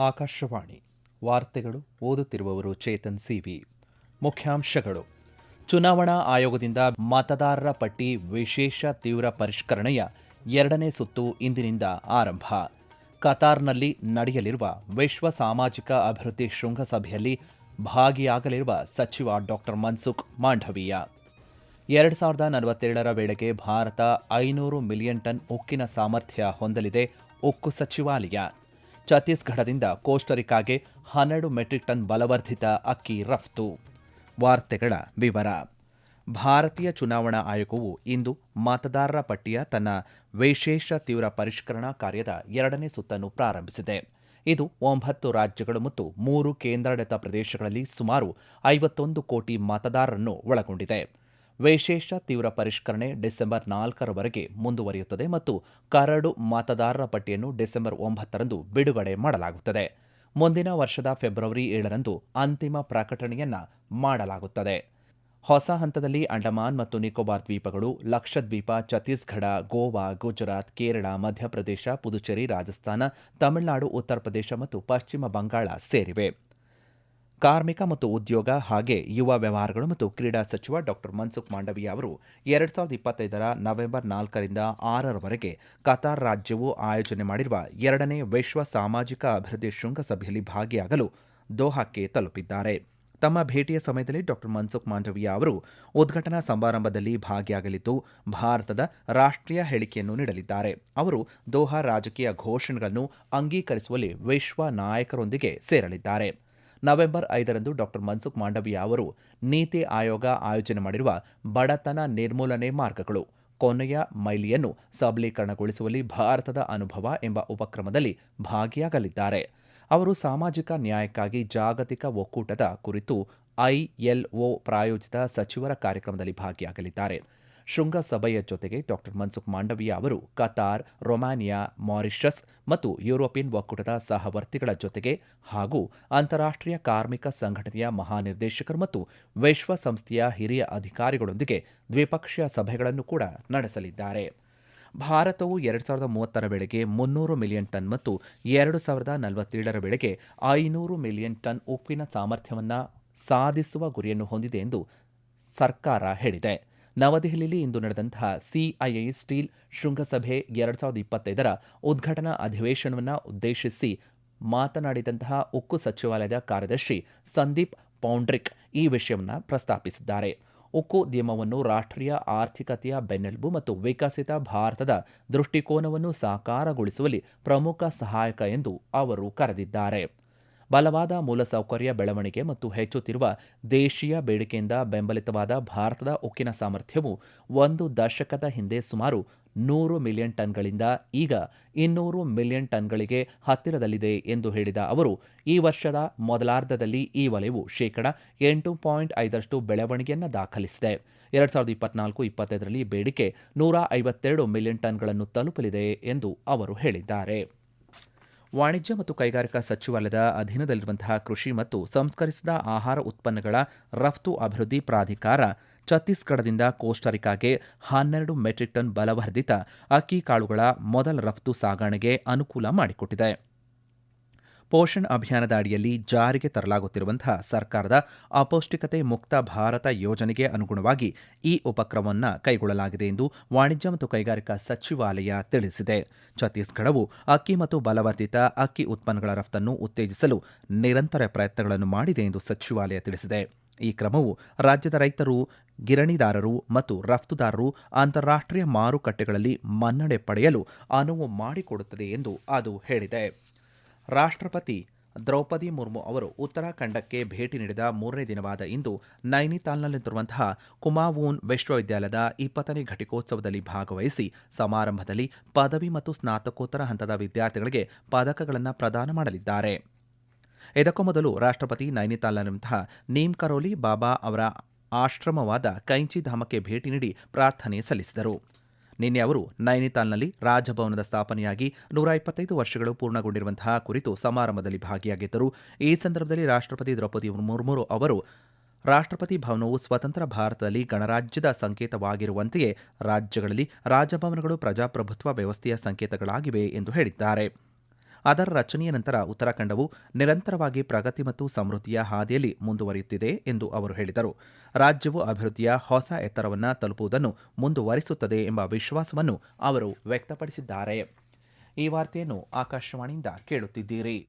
ಆಕಾಶವಾಣಿ. ವಾರ್ತೆಗಳು ಓದುತ್ತಿರುವವರು ಚೇತನ್ ಸಿವಿ. ಮುಖ್ಯಾಂಶಗಳು. ಚುನಾವಣಾ ಆಯೋಗದಿಂದ ಮತದಾರರ ಪಟ್ಟಿ ವಿಶೇಷ ತೀವ್ರ ಪರಿಷ್ಕರಣೆಯ ಎರಡನೇ ಸುತ್ತು ಇಂದಿನಿಂದ ಆರಂಭ. ಕತಾರ್ನಲ್ಲಿ ನಡೆಯಲಿರುವ ವಿಶ್ವ ಸಾಮಾಜಿಕ ಅಭಿವೃದ್ಧಿ ಶೃಂಗಸಭೆಯಲ್ಲಿ ಭಾಗಿಯಾಗಲಿರುವ ಸಚಿವ ಡಾಕ್ಟರ್ ಮನ್ಸುಖ್ ಮಾಂಡವೀಯ. ಎರಡು ಸಾವಿರದ ನಲವತ್ತೇಳರ ವೇಳೆಗೆ ಭಾರತ ಐನೂರು ಮಿಲಿಯನ್ ಟನ್ ಉಕ್ಕಿನ ಸಾಮರ್ಥ್ಯ ಹೊಂದಲಿದೆ, ಉಕ್ಕು ಸಚಿವಾಲಯ. ಛತ್ತೀಸ್ಗಢದಿಂದ ಕೋಸ್ಟರಿಕಾಗೆ ಹನ್ನೆರಡು ಮೆಟ್ರಿಕ್ ಟನ್ ಬಲವರ್ಧಿತ ಅಕ್ಕಿ ರಫ್ತು. ವಾರ್ತೆಗಳ ವಿವರ. ಭಾರತೀಯ ಚುನಾವಣಾ ಆಯೋಗವು ಇಂದು ಮತದಾರರ ಪಟ್ಟಿಯ ತನ್ನ ವಿಶೇಷ ತೀವ್ರ ಪರಿಷ್ಕರಣಾ ಕಾರ್ಯದ ಎರಡನೇ ಸುತ್ತನ್ನು ಪ್ರಾರಂಭಿಸಿದೆ. ಇದು ಒಂಬತ್ತು ರಾಜ್ಯಗಳು ಮತ್ತು ಮೂರು ಕೇಂದ್ರಾಡಳಿತ ಪ್ರದೇಶಗಳಲ್ಲಿ ಸುಮಾರು ಐವತ್ತೊಂದು ಕೋಟಿ ಮತದಾರರನ್ನು ಒಳಗೊಂಡಿದೆ. ವಿಶೇಷ ತೀವ್ರ ಪರಿಷ್ಕರಣೆ ಡಿಸೆಂಬರ್ ನಾಲ್ಕರವರೆಗೆ ಮುಂದುವರಿಯುತ್ತದೆ ಮತ್ತು ಕರಡು ಮತದಾರರ ಪಟ್ಟಿಯನ್ನು ಡಿಸೆಂಬರ್ ಒಂಬತ್ತರಂದು ಬಿಡುಗಡೆ ಮಾಡಲಾಗುತ್ತದೆ. ಮುಂದಿನ ವರ್ಷದ ಫೆಬ್ರವರಿ ಏಳರಂದು ಅಂತಿಮ ಪ್ರಕಟಣೆಯನ್ನ ಮಾಡಲಾಗುತ್ತದೆ. ಹೊಸ ಹಂತದಲ್ಲಿ ಅಂಡಮಾನ್ ಮತ್ತು ನಿಕೋಬಾರ್ ದ್ವೀಪಗಳು, ಲಕ್ಷದ್ವೀಪ, ಛತ್ತೀಸ್ಗಢ, ಗೋವಾ, ಗುಜರಾತ್, ಕೇರಳ, ಮಧ್ಯಪ್ರದೇಶ, ಪುದುಚೇರಿ, ರಾಜಸ್ಥಾನ, ತಮಿಳುನಾಡು ಉತ್ತರ ಪ್ರದೇಶ ಮತ್ತು ಪಶ್ಚಿಮ ಬಂಗಾಳ ಸೇರಿವೆ. ಕಾರ್ಮಿಕ ಮತ್ತು ಉದ್ಯೋಗ ಹಾಗೆ ಯುವ ವ್ಯವಹಾರಗಳು ಮತ್ತು ಕ್ರೀಡಾ ಸಚಿವ ಡಾಕ್ಟರ್ ಮನ್ಸುಖ್ ಮಾಂಡವೀಯ ಅವರು ಎರಡ್ ಸಾವಿರದ ಇಪ್ಪತ್ತೈದರ ನವೆಂಬರ್ ನಾಲ್ಕರಿಂದ ಆರರವರೆಗೆ ಕತಾರ್ ರಾಜ್ಯವು ಆಯೋಜನೆ ಮಾಡಿರುವ ಎರಡನೇ ವಿಶ್ವ ಸಾಮಾಜಿಕ ಅಭಿವೃದ್ಧಿ ಶೃಂಗಸಭೆಯಲ್ಲಿ ಭಾಗಿಯಾಗಲು ದೋಹಾಕ್ಕೆ ತಲುಪಿದ್ದಾರೆ. ತಮ್ಮ ಭೇಟಿಯ ಸಮಯದಲ್ಲಿ ಡಾಕ್ಟರ್ ಮನ್ಸುಖ್ ಮಾಂಡವೀಯ ಅವರು ಉದ್ಘಾಟನಾ ಸಮಾರಂಭದಲ್ಲಿ ಭಾಗಿಯಾಗಲಿದ್ದು, ಭಾರತದ ರಾಷ್ಟ್ರೀಯ ಹೇಳಿಕೆಯನ್ನು ನೀಡಲಿದ್ದಾರೆ. ಅವರು ದೋಹಾ ರಾಜಕೀಯ ಘೋಷಣೆಗಳನ್ನು ಅಂಗೀಕರಿಸುವಲ್ಲಿ ವಿಶ್ವ ನಾಯಕರೊಂದಿಗೆ ಸೇರಲಿದ್ದಾರೆ. ನವೆಂಬರ್ ಐದರಂದು ಡಾಕ್ಟರ್ ಮನ್ಸುಖ್ ಮಾಂಡವೀಯ ಅವರು ನೀತಿ ಆಯೋಗ ಆಯೋಜನೆ ಮಾಡಿರುವ ಬಡತನ ನಿರ್ಮೂಲನೆ ಮಾರ್ಗಗಳು, ಕೊನೆಯ ಮೈಲಿಯನ್ನು ಸಬಲೀಕರಣಗೊಳಿಸುವಲ್ಲಿ ಭಾರತದ ಅನುಭವ ಎಂಬ ಉಪಕ್ರಮದಲ್ಲಿ ಭಾಗಿಯಾಗಲಿದ್ದಾರೆ. ಅವರು ಸಾಮಾಜಿಕ ನ್ಯಾಯಕ್ಕಾಗಿ ಜಾಗತಿಕ ಒಕ್ಕೂಟದ ಕುರಿತು ಐಎಲ್ಒ ಪ್ರಾಯೋಜಿತ ಸಚಿವರ ಕಾರ್ಯಕ್ರಮದಲ್ಲಿ ಭಾಗಿಯಾಗಲಿದ್ದಾರೆ. ಶೃಂಗಸಭೆಯ ಜೊತೆಗೆ ಡಾಕ್ಟರ್ ಮನ್ಸುಖ್ ಮಾಂಡವಿಯಾ ಅವರು ಕತಾರ್, ರೊಮಾನಿಯಾ, ಮಾರಿಷಸ್ ಮತ್ತು ಯುರೋಪಿಯನ್ ಒಕ್ಕೂಟದ ಸಹವರ್ತಿಗಳ ಜೊತೆಗೆ ಹಾಗೂ ಅಂತಾರಾಷ್ಟ್ರೀಯ ಕಾರ್ಮಿಕ ಸಂಘಟನೆಯ ಮಹಾನಿರ್ದೇಶಕರು ಮತ್ತು ವಿಶ್ವಸಂಸ್ಥೆಯ ಹಿರಿಯ ಅಧಿಕಾರಿಗಳೊಂದಿಗೆ ದ್ವಿಪಕ್ಷೀಯ ಸಭೆಗಳನ್ನು ಕೂಡ ನಡೆಸಲಿದ್ದಾರೆ. ಭಾರತವು ಎರಡು ಸಾವಿರದ ಮೂವತ್ತರ ವೇಳೆಗೆ ಮುನ್ನೂರು ಮಿಲಿಯನ್ ಟನ್ ಮತ್ತು ಎರಡು ಸಾವಿರದ ನಲವತ್ತೇಳರ ವೇಳೆಗೆ ಐನೂರು ಮಿಲಿಯನ್ ಟನ್ ಉಪ್ಪಿನ ಸಾಮರ್ಥ್ಯವನ್ನು ಸಾಧಿಸುವ ಗುರಿಯನ್ನು ಹೊಂದಿದೆ ಎಂದು ಸರ್ಕಾರ ಹೇಳಿದೆ. ನವದೆಹಲಿಯಲ್ಲಿ ಇಂದು ನಡೆದಂತಹ ಸಿಐಐ ಸ್ಟೀಲ್ ಶೃಂಗಸಭೆ ಎರಡ್ ಸಾವಿರದ ಇಪ್ಪತ್ತೈದರ ಉದ್ಘಾಟನಾ ಅಧಿವೇಶನವನ್ನು ಉದ್ದೇಶಿಸಿ ಮಾತನಾಡಿದಂತಹ ಉಕ್ಕು ಸಚಿವಾಲಯದ ಕಾರ್ಯದರ್ಶಿ ಸಂದೀಪ್ ಪೌಂಡ್ರಿಕ್ ಈ ವಿಷಯವನ್ನು ಪ್ರಸ್ತಾಪಿಸಿದ್ದಾರೆ. ಉಕ್ಕು ಉದ್ಯಮವನ್ನು ರಾಷ್ಟ್ರೀಯ ಆರ್ಥಿಕತೆಯ ಬೆನ್ನೆಲುಬು ಮತ್ತು ವಿಕಸಿತ ಭಾರತದ ದೃಷ್ಟಿಕೋನವನ್ನು ಸಾಕಾರಗೊಳಿಸುವಲ್ಲಿ ಪ್ರಮುಖ ಸಹಾಯಕ ಎಂದು ಅವರು ಕರೆದಿದ್ದಾರೆ. ಬಲವಾದ ಮೂಲಸೌಕರ್ಯ ಬೆಳವಣಿಗೆ ಮತ್ತು ಹೆಚ್ಚುತ್ತಿರುವ ದೇಶೀಯ ಬೇಡಿಕೆಯಿಂದ ಬೆಂಬಲಿತವಾದ ಭಾರತದ ಉಕ್ಕಿನ ಸಾಮರ್ಥ್ಯವು ಒಂದು ದಶಕದ ಹಿಂದೆ ಸುಮಾರು ನೂರು ಮಿಲಿಯನ್ ಟನ್ಗಳಿಂದ ಈಗ ಇನ್ನೂರು ಮಿಲಿಯನ್ ಟನ್ಗಳಿಗೆ ಹತ್ತಿರದಲ್ಲಿದೆ ಎಂದು ಹೇಳಿದ ಅವರು, ಈ ವರ್ಷದ ಮೊದಲಾರ್ಧದಲ್ಲಿ ಈ ವಲಯವು ಶೇಕಡ ಎಂಟು ಪಾಯಿಂಟ್ ಐದರಷ್ಟು ಬೆಳವಣಿಗೆಯನ್ನು ದಾಖಲಿಸಿದೆ. ಎರಡ್ ಸಾವಿರದ ಇಪ್ಪತ್ನಾಲ್ಕು ಇಪ್ಪತ್ತೈದರಲ್ಲಿ ಬೇಡಿಕೆ ನೂರ ಐವತ್ತೆರಡು ಮಿಲಿಯನ್ ಟನ್ಗಳನ್ನು ತಲುಪಲಿದೆ ಎಂದು ಅವರು ಹೇಳಿದ್ದಾರೆ. ವಾಣಿಜ್ಯ ಮತ್ತು ಕೈಗಾರಿಕಾ ಸಚಿವಾಲಯದ ಅಧೀನದಲ್ಲಿರುವಂತಹ ಕೃಷಿ ಮತ್ತು ಸಂಸ್ಕರಿಸಿದ ಆಹಾರ ಉತ್ಪನ್ನಗಳ ರಫ್ತು ಅಭಿವೃದ್ಧಿ ಪ್ರಾಧಿಕಾರ ಛತ್ತೀಸ್ಗಢದಿಂದ ಕೋಸ್ಟಾರಿಕಾಗೆ ಹನ್ನೆರಡು ಮೆಟ್ರಿಕ್ ಟನ್ ಬಲವರ್ಧಿತ ಅಕ್ಕಿ ಕಾಳುಗಳ ಮೊದಲ ರಫ್ತು ಸಾಗಣೆಗೆ ಅನುಕೂಲ ಮಾಡಿಕೊಟ್ಟಿದೆ. ಪೋಷಣ್ ಅಭಿಯಾನದ ಅಡಿಯಲ್ಲಿ ಜಾರಿಗೆ ತರಲಾಗುತ್ತಿರುವಂತಹ ಸರ್ಕಾರದ ಅಪೌಷ್ಟಿಕತೆ ಮುಕ್ತ ಭಾರತ ಯೋಜನೆಗೆ ಅನುಗುಣವಾಗಿ ಈ ಉಪಕ್ರಮವನ್ನು ಕೈಗೊಳ್ಳಲಾಗಿದೆ ಎಂದು ವಾಣಿಜ್ಯ ಮತ್ತು ಕೈಗಾರಿಕಾ ಸಚಿವಾಲಯ ತಿಳಿಸಿದೆ. ಛತ್ತೀಸ್ಗಢವು ಅಕ್ಕಿ ಮತ್ತು ಬಲವರ್ಧಿತ ಅಕ್ಕಿ ಉತ್ಪನ್ನಗಳ ರಫ್ತನ್ನು ಉತ್ತೇಜಿಸಲು ನಿರಂತರ ಪ್ರಯತ್ನಗಳನ್ನು ಮಾಡಿದೆ ಎಂದು ಸಚಿವಾಲಯ ತಿಳಿಸಿದೆ. ಈ ಕ್ರಮವು ರಾಜ್ಯದ ರೈತರು, ಗಿರಣಿದಾರರು ಮತ್ತು ರಫ್ತುದಾರರು ಅಂತಾರಾಷ್ಟ್ರೀಯ ಮಾರುಕಟ್ಟೆಗಳಲ್ಲಿ ಮನ್ನಣೆ ಪಡೆಯಲು ಅನುವು ಮಾಡಿಕೊಡುತ್ತದೆ ಎಂದು ಅದು ಹೇಳಿದೆ. ರಾಷ್ಟ್ರಪತಿ ದ್ರೌಪದಿ ಮುರ್ಮು ಅವರು ಉತ್ತರಾಖಂಡಕ್ಕೆ ಭೇಟಿ ನೀಡಿದ ಮೂರನೇ ದಿನವಾದ ಇಂದು ನೈನಿತಾಲ್ನಲ್ಲಿರುವಂತಹ ಕುಮಾವೂನ್ ವಿಶ್ವವಿದ್ಯಾಲಯದ ಇಪ್ಪತ್ತನೇ ಘಟಿಕೋತ್ಸವದಲ್ಲಿ ಭಾಗವಹಿಸಿ ಸಮಾರಂಭದಲ್ಲಿ ಪದವಿ ಮತ್ತು ಸ್ನಾತಕೋತ್ತರ ಹಂತದ ವಿದ್ಯಾರ್ಥಿಗಳಿಗೆ ಪದಕಗಳನ್ನು ಪ್ರದಾನ ಮಾಡಲಿದ್ದಾರೆ. ಇದಕ್ಕೂ ಮೊದಲು ರಾಷ್ಟ್ರಪತಿ ನೈನಿತಾಲ್ನಲ್ಲಿರುವಂತಹ ನೀಮ್ ಕರೋಲಿ ಬಾಬಾ ಅವರ ಆಶ್ರಮವಾದ ಕೈಂಚಿಧಾಮಕ್ಕೆ ಭೇಟಿ ನೀಡಿ ಪ್ರಾರ್ಥನೆ ಸಲ್ಲಿಸಿದರು. ನಿನ್ನೆ ಅವರು ನೈನಿತಾಲ್ನಲ್ಲಿ ರಾಜಭವನದ ಸ್ಥಾಪನೆಯಾಗಿ ನೂರ ಇಪ್ಪತ್ತೈದು ವರ್ಷಗಳು ಪೂರ್ಣಗೊಂಡಿರುವಂತಹ ಕುರಿತು ಸಮಾರಂಭದಲ್ಲಿ ಭಾಗಿಯಾಗಿದ್ದರು. ಈ ಸಂದರ್ಭದಲ್ಲಿ ರಾಷ್ಟ್ರಪತಿ ದ್ರೌಪದಿ ಮುರ್ಮು ಅವರು, ರಾಷ್ಟ್ರಪತಿ ಭವನವು ಸ್ವತಂತ್ರ ಭಾರತದಲ್ಲಿ ಗಣರಾಜ್ಯದ ಸಂಕೇತವಾಗಿರುವಂತೆಯೇ ರಾಜ್ಯಗಳಲ್ಲಿ ರಾಜಭವನಗಳು ಪ್ರಜಾಪ್ರಭುತ್ವ ವ್ಯವಸ್ಥೆಯ ಸಂಕೇತಗಳಾಗಿವೆ ಎಂದು ಹೇಳಿದ್ದಾರೆ. ಅದರ ರಚನೆಯ ನಂತರ ಉತ್ತರಾಖಂಡವು ನಿರಂತರವಾಗಿ ಪ್ರಗತಿ ಮತ್ತು ಸಮೃದ್ಧಿಯ ಹಾದಿಯಲ್ಲಿ ಮುಂದುವರಿಯುತ್ತಿದೆ ಎಂದು ಅವರು ಹೇಳಿದರು. ರಾಜ್ಯವು ಅಭಿವೃದ್ಧಿಯ ಹೊಸ ಎತ್ತರವನ್ನು ತಲುಪುವುದನ್ನು ಮುಂದುವರಿಸುತ್ತದೆ ಎಂಬ ವಿಶ್ವಾಸವನ್ನು ಅವರು ವ್ಯಕ್ತಪಡಿಸಿದ್ದಾರೆ. ಈ ವಾರ್ತೆಯನ್ನು ಆಕಾಶವಾಣಿಯಿಂದ ಕೇಳುತ್ತಿದ್ದೀರಿ.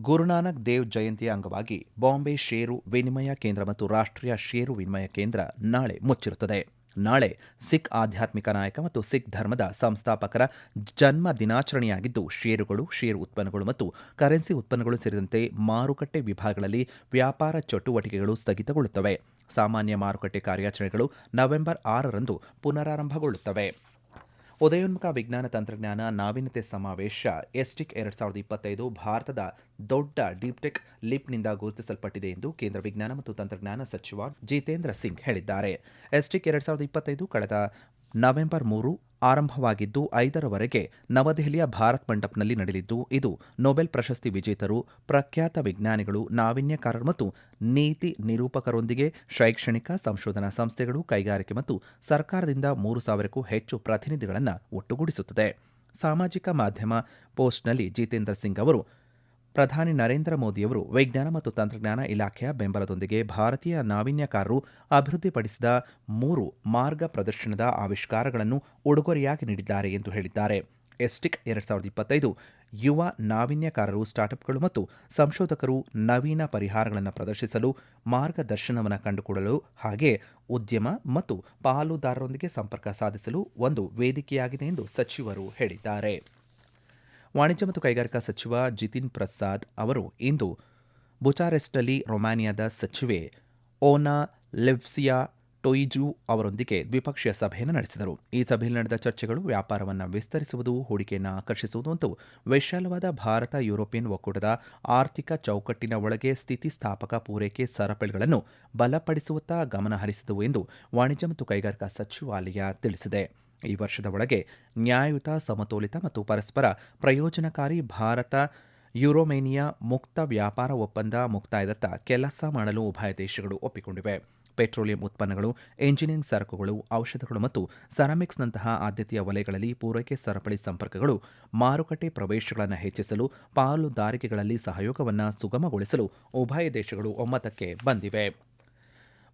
ಗುರುನಾನಕ್ ದೇವ್ ಜಯಂತಿಯ ಅಂಗವಾಗಿ ಬಾಂಬೆ ಷೇರು ವಿನಿಮಯ ಕೇಂದ್ರ ಮತ್ತು ರಾಷ್ಟ್ರೀಯ ಷೇರು ವಿನಿಮಯ ಕೇಂದ್ರ ನಾಳೆ ಮುಚ್ಚಿರುತ್ತದೆ. ನಾಳೆ ಸಿಖ್ ಆಧ್ಯಾತ್ಮಿಕ ನಾಯಕ ಮತ್ತು ಸಿಖ್ ಧರ್ಮದ ಸಂಸ್ಥಾಪಕರ ಜನ್ಮ ದಿನಾಚರಣೆಯಾಗಿದ್ದು, ಷೇರುಗಳು, ಷೇರು ಉತ್ಪನ್ನಗಳು ಮತ್ತು ಕರೆನ್ಸಿ ಉತ್ಪನ್ನಗಳು ಸೇರಿದಂತೆ ಮಾರುಕಟ್ಟೆ ವಿಭಾಗಗಳಲ್ಲಿ ವ್ಯಾಪಾರ ಚಟುವಟಿಕೆಗಳು ಸ್ಥಗಿತಗೊಳ್ಳುತ್ತವೆ. ಸಾಮಾನ್ಯ ಮಾರುಕಟ್ಟೆ ಕಾರ್ಯಾಚರಣೆಗಳು ನವೆಂಬರ್ ಆರರಂದು ಪುನರಾರಂಭಗೊಳ್ಳುತ್ತವೆ. ಉದಯೋನ್ಮುಖ ವಿಜ್ಞಾನ ತಂತ್ರಜ್ಞಾನ ನಾವೀನ್ಯತೆ ಸಮಾವೇಶ ಎಸ್ಟಿಕ್ ಎರಡ್ ಸಾವಿರದ ಇಪ್ಪತ್ತೈದು ಭಾರತದ ದೊಡ್ಡ ಡೀಪ್ಟೆಕ್ ಲಿಪ್ನಿಂದ ಗುರುತಿಸಲ್ಪಟ್ಟಿದೆ ಎಂದು ಕೇಂದ್ರ ವಿಜ್ಞಾನ ಮತ್ತು ತಂತ್ರಜ್ಞಾನ ಸಚಿವ ಜಿತೇಂದ್ರ ಸಿಂಗ್ ಹೇಳಿದ್ದಾರೆ. ಎಸ್ಟಿಕ್ ಎರಡ್ ಸಾವಿರದ ಇಪ್ಪತ್ತೈದು, ಕಳೆದ ನವೆಂಬರ್ ಮೂರು ಆರಂಭವಾಗಿದ್ದು ಐದರವರೆಗೆ ನವದೆಹಲಿಯ ಭಾರತ್ ಮಂಟಪ್ನಲ್ಲಿ ನಡೆಯಲಿದ್ದು, ಇದು ನೊಬೆಲ್ ಪ್ರಶಸ್ತಿ ವಿಜೇತರು, ಪ್ರಖ್ಯಾತ ವಿಜ್ಞಾನಿಗಳು, ನಾವೀನ್ಯಕಾರರು ಮತ್ತು ನೀತಿ ನಿರೂಪಕರೊಂದಿಗೆ ಶೈಕ್ಷಣಿಕ ಸಂಶೋಧನಾ ಸಂಸ್ಥೆಗಳು ಕೈಗಾರಿಕೆ ಮತ್ತು ಸರ್ಕಾರದಿಂದ ಮೂರು ಸಾವಿರಕ್ಕೂ ಹೆಚ್ಚು ಪ್ರತಿನಿಧಿಗಳನ್ನು ಒಟ್ಟುಗೂಡಿಸುತ್ತದೆ. ಸಾಮಾಜಿಕ ಮಾಧ್ಯಮ ಪೋಸ್ಟ್ನಲ್ಲಿ ಜಿತೇಂದ್ರ ಸಿಂಗ್ ಅವರು ಪ್ರಧಾನಿ ನರೇಂದ್ರ ಮೋದಿಯವರು ವಿಜ್ಞಾನ ಮತ್ತು ತಂತ್ರಜ್ಞಾನ ಇಲಾಖೆಯ ಬೆಂಬಲದೊಂದಿಗೆ ಭಾರತೀಯ ನಾವೀನ್ಯಕಾರರು ಅಭಿವೃದ್ಧಿಪಡಿಸಿದ ಮೂರು ಮಾರ್ಗ ಪ್ರದರ್ಶನದ ಆವಿಷ್ಕಾರಗಳನ್ನು ಉಡುಗೊರೆಯಾಗಿ ನೀಡಿದ್ದಾರೆ ಎಂದು ಹೇಳಿದ್ದಾರೆ. ಎಸ್ಟಿಕ್ ಎರಡ್ ಸಾವಿರದ ಇಪ್ಪತ್ತೈದು ಯುವ ನಾವೀನ್ಯಕಾರರು, ಸ್ಟಾರ್ಟ್ಅಪ್ಗಳು ಮತ್ತು ಸಂಶೋಧಕರು ನವೀನ ಪರಿಹಾರಗಳನ್ನು ಪ್ರದರ್ಶಿಸಲು ಮಾರ್ಗದರ್ಶನವನ್ನು ಕಂಡುಕೊಳ್ಳಲು ಹಾಗೆ ಉದ್ಯಮ ಮತ್ತು ಪಾಲುದಾರರೊಂದಿಗೆ ಸಂಪರ್ಕ ಸಾಧಿಸಲು ಒಂದು ವೇದಿಕೆಯಾಗಿದೆ ಎಂದು ಸಚಿವರು ಹೇಳಿದ್ದಾರೆ. ವಾಣಿಜ್ಯ ಮತ್ತು ಕೈಗಾರಿಕಾ ಸಚಿವ ಜಿತಿನ್ ಪ್ರಸಾದ್ ಅವರು ಇಂದು ಬುಚಾರೆಸ್ಟ್ನಲ್ಲಿ ರೊಮಾನಿಯಾದ ಸಚಿವೆ ಓನಾ ಲೆವ್ಸಿಯಾ ಟೊಯಿಜು ಅವರೊಂದಿಗೆ ದ್ವಿಪಕ್ಷೀಯ ಸಭೆಯನ್ನು ನಡೆಸಿದರು. ಈ ಸಭೆಯಲ್ಲಿ ನಡೆದ ಚರ್ಚೆಗಳು ವ್ಯಾಪಾರವನ್ನು ವಿಸ್ತರಿಸುವುದು, ಹೂಡಿಕೆಯನ್ನು ಆಕರ್ಷಿಸುವುದು ಮತ್ತು ವಿಶಾಲವಾದ ಭಾರತ, ಯುರೋಪಿಯನ್ ಒಕ್ಕೂಟದ ಆರ್ಥಿಕ ಚೌಕಟ್ಟಿನ ಒಳಗೆ ಸ್ಥಿತಿಸ್ಥಾಪಕ ಪೂರೈಕೆ ಸರಪಳಿಗಳನ್ನು ಬಲಪಡಿಸುವತ್ತ ಗಮನ ಹರಿಸಿದವು ಎಂದು ವಾಣಿಜ್ಯ ಮತ್ತು ಕೈಗಾರಿಕಾ ಸಚಿವಾಲಯ ತಿಳಿಸಿದೆ. ಈ ವರ್ಷದ ಒಳಗೆ ನ್ಯಾಯಯುತ, ಸಮತೋಲಿತ ಮತ್ತು ಪರಸ್ಪರ ಪ್ರಯೋಜನಕಾರಿ ಭಾರತ, ಯುರೋಮೇನಿಯಾ ಮುಕ್ತ ವ್ಯಾಪಾರ ಒಪ್ಪಂದ ಮುಕ್ತಾಯದತ್ತ ಕೆಲಸ ಮಾಡಲು ಉಭಯ ದೇಶಗಳು ಒಪ್ಪಿಕೊಂಡಿವೆ. ಪೆಟ್ರೋಲಿಯಂ ಉತ್ಪನ್ನಗಳು, ಎಂಜಿನಿಯರಿಂಗ್ ಸರಕುಗಳು, ಔಷಧಗಳು ಮತ್ತು ಸೆರಾಮಿಕ್ಸ್ನಂತಹ ಆದ್ಯತೆಯ ವಲಯಗಳಲ್ಲಿ ಪೂರೈಕೆ ಸರಪಳಿ ಸಂಪರ್ಕಗಳು, ಮಾರುಕಟ್ಟೆ ಪ್ರವೇಶಗಳನ್ನು ಹೆಚ್ಚಿಸಲು ಪಾಲುದಾರಿಕೆಗಳಲ್ಲಿ ಸಹಯೋಗವನ್ನು ಸುಗಮಗೊಳಿಸಲು ಉಭಯ ದೇಶಗಳು ಒಮ್ಮತಕ್ಕೆ ಬಂದಿವೆ.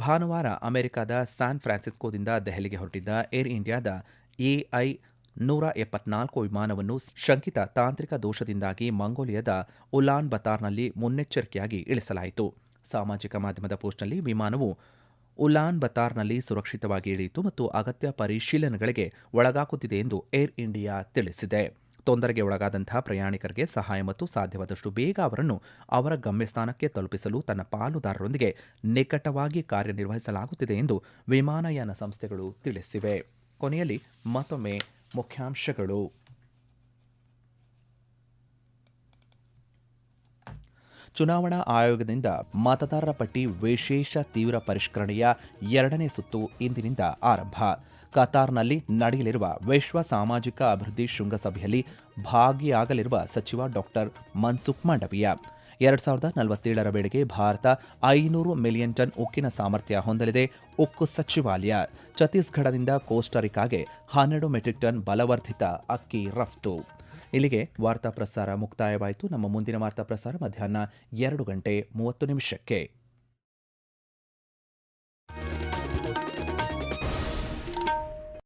ಭಾನುವಾರ ಅಮೆರಿಕದ ಸ್ಯಾನ್ ಫ್ರಾನ್ಸಿಸ್ಕೋದಿಂದ ದೆಹಲಿಗೆ ಹೊರಟಿದ್ದ ಏರ್ ಇಂಡಿಯಾದ ಎಐ ನೂರ ಎಪ್ಪತ್ನಾಲ್ಕು ವಿಮಾನವನ್ನು ಶಂಕಿತ ತಾಂತ್ರಿಕ ದೋಷದಿಂದಾಗಿ ಮಂಗೋಲಿಯಾದ ಉಲಾನ್ ಬತಾರ್ನಲ್ಲಿ ಮುನ್ನೆಚ್ಚರಿಕೆಯಾಗಿ ಇಳಿಸಲಾಯಿತು. ಸಾಮಾಜಿಕ ಮಾಧ್ಯಮದ ಪೋಸ್ಟ್ನಲ್ಲಿ ವಿಮಾನವು ಉಲಾನ್ ಬತಾರ್ನಲ್ಲಿ ಸುರಕ್ಷಿತವಾಗಿ ಇಳಿಯಿತು ಮತ್ತು ಅಗತ್ಯ ಪರಿಶೀಲನೆಗಳಿಗೆ ಒಳಗಾಗುತ್ತಿದೆ ಎಂದು ಏರ್ ಇಂಡಿಯಾ ತಿಳಿಸಿದೆ. ತೊಂದರೆಗೆ ಒಳಗಾದಂತಹ ಪ್ರಯಾಣಿಕರಿಗೆ ಸಹಾಯ ಮತ್ತು ಸಾಧ್ಯವಾದಷ್ಟು ಬೇಗ ಅವರನ್ನು ಅವರ ಗಮ್ಯಸ್ಥಾನಕ್ಕೆ ತಲುಪಿಸಲು ತನ್ನ ಪಾಲುದಾರರೊಂದಿಗೆ ನಿಕಟವಾಗಿ ಕಾರ್ಯನಿರ್ವಹಿಸಲಾಗುತ್ತಿದೆ ಎಂದು ವಿಮಾನಯಾನ ಸಂಸ್ಥೆಗಳು ತಿಳಿಸಿವೆ. ಕೊನೆಯಲ್ಲಿ ಮತ್ತೊಮ್ಮೆ ಮುಖ್ಯಾಂಶಗಳು. ಚುನಾವಣಾ ಆಯೋಗದಿಂದ ಮತದಾರರ ಪಟ್ಟಿ ವಿಶೇಷ ತೀವ್ರ ಪರಿಷ್ಕರಣೆಯ ಎರಡನೇ ಸುತ್ತು ಇಂದಿನಿಂದ ಆರಂಭ. ಕತಾರ್ನಲ್ಲಿ ನಡೆಯಲಿರುವ ವಿಶ್ವ ಸಾಮಾಜಿಕ ಅಭಿವೃದ್ಧಿ ಶೃಂಗಸಭೆಯಲ್ಲಿ ಭಾಗಿಯಾಗಲಿರುವ ಸಚಿವ ಡಾಕ್ಟರ್ ಮನ್ಸುಖ್ ಮಾಂಡವೀಯ. ಎರಡು ಸಾವಿರದ ನಲವತ್ತೇಳರ ವೇಳೆಗೆ ಭಾರತ ಐನೂರು ಮಿಲಿಯನ್ ಟನ್ ಉಕ್ಕಿನ ಸಾಮರ್ಥ್ಯ ಹೊಂದಲಿದೆ. ಉಕ್ಕು ಸಚಿವಾಲಯ ಛತ್ತೀಸ್ಗಢದಿಂದ ಕೋಸ್ಟಾರಿಕಾಗೆ ಹನ್ನೆರಡು ಮೆಟ್ರಿಕ್ ಟನ್ ಬಲವರ್ಧಿತ ಅಕ್ಕಿ ರಫ್ತು. ಇಲ್ಲಿಗೆ ವಾರ್ತಾ ಪ್ರಸಾರ ಮುಕ್ತಾಯವಾಯಿತು. ನಮ್ಮ ಮುಂದಿನ ವಾರ್ತಾ ಪ್ರಸಾರ ಮಧ್ಯಾಹ್ನ ಎರಡು ಗಂಟೆ ಮೂವತ್ತು ನಿಮಿಷಕ್ಕೆ.